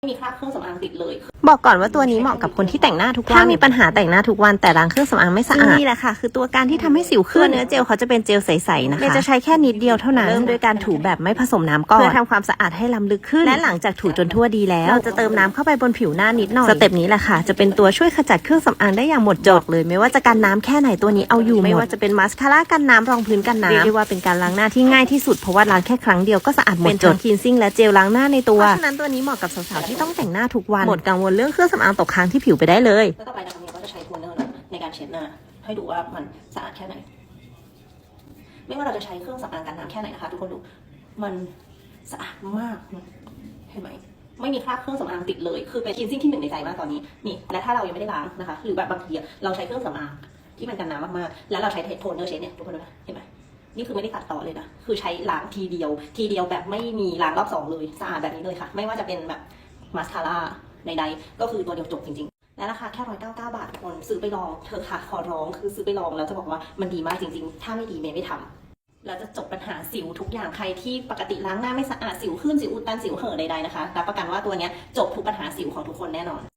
ไม่มีคราบเครื่องสำอางติดเลย บอกก่อนว่าตัวนี้เหมาะกับคนที่แต่งหน้าทุกวัน ถ้ามีปัญหาแต่งหน้าทุกวันแต่ล้างเครื่องสำอางไม่สะอาด นี่แหละค่ะ คือตัวการที่ทำให้สิวขึ้นเนื้อเจลเขาจะเป็นเจลใสๆนะคะเมย์จะใช้แค่นิดเดียวเท่านั้น เริ่มโดยการถูแบบไม่ผสมน้ำก่อน เพื่อทำความสะอาดให้ล้ำลึกขึ้น และหลังจากถูจนทั่วดีแล้ว เราจะเติมน้ำเข้าไปบนผิวหน้านิดหน่อย สเต็ปนี้แหละค่ะ จะเป็นตัวช่วยขจัดเครื่องสำอางได้อย่างหมดจดเลย ไม่ว่าจะกันน้ำแค่ไหนตัวนี้เอาอยู่ ไม่ว่าจะเป็นมาสคาร่ากันน้ำรองพื้นกันน้ำเรียกได้ว่าเป็นการล้างหน้าที่ง่ายที่สุดเพราะว่าล้างแค่ครั้งเดียวก็สะอาดหมดจดเป็นทั้งคลีนซิ่งและเจลล้างหน้าในตัวเพราะฉะนั้นตัวนี้เหมาะกับสาวๆที่ต้องแต่งหน้าทุกวัน หมดกังวลเรื่องเครื่องสำอางตกค้างที่ผิวไปได้เลยแล้วต่อไปนะคะเนี่ยก็จะใช้โทนเนอร์เนอะในการเช็ดหน้า ให้ดูว่ามันสะอาดแค่ไหน ไม่ว่าเราจะใช้เครื่องสำอางกันน้ำแค่ไหนนะคะทุกคนดูมันสะอาดมากเห็นไหมไม่มีคราบเครื่องสำอางติดเลย คือเป็นคินซิ่งที่หนึ่งในใจมากตอนนี้นี่และถ้าเรายังไม่ได้ล้างนะคะ หรือแบบบางทีอะเราใช้เครื่องสำอางที่มันกันน้ำมากๆ แล้วเราใช้โทนเนอร์เช็ดเนี่ยทุกคนดูนะเห็นไหมนี่คือไม่ได้ตัดต่อเลยนะ คือใช้ล้างทีเดียว ทีเดียวแบบไม่มีล้างรอบสองเลย สะอาดแบบนี้เลยค่ะ ไม่ว่าจะเป็นแบบ มาสคาร่าใดๆก็คือตัวเดียวจบจริงๆและราคาแค่ร้อยเก้าเก้าบาทคนซื้อไปลองเธอค่ะขอร้องคือซื้อไปลองแล้วจะบอกว่ามันดีมากจริง ๆ ถ้าไม่ดีเมย์ไม่ทำเราจะจบปัญหาสิวทุกอย่างใครที่ปกติล้างหน้าไม่สะอาดสิวขึ้นสิวอุดตันสิวเห่อใดๆนะคะรับประกันว่าตัวนี้จบทุกปัญหาสิวของทุกคนแน่นอน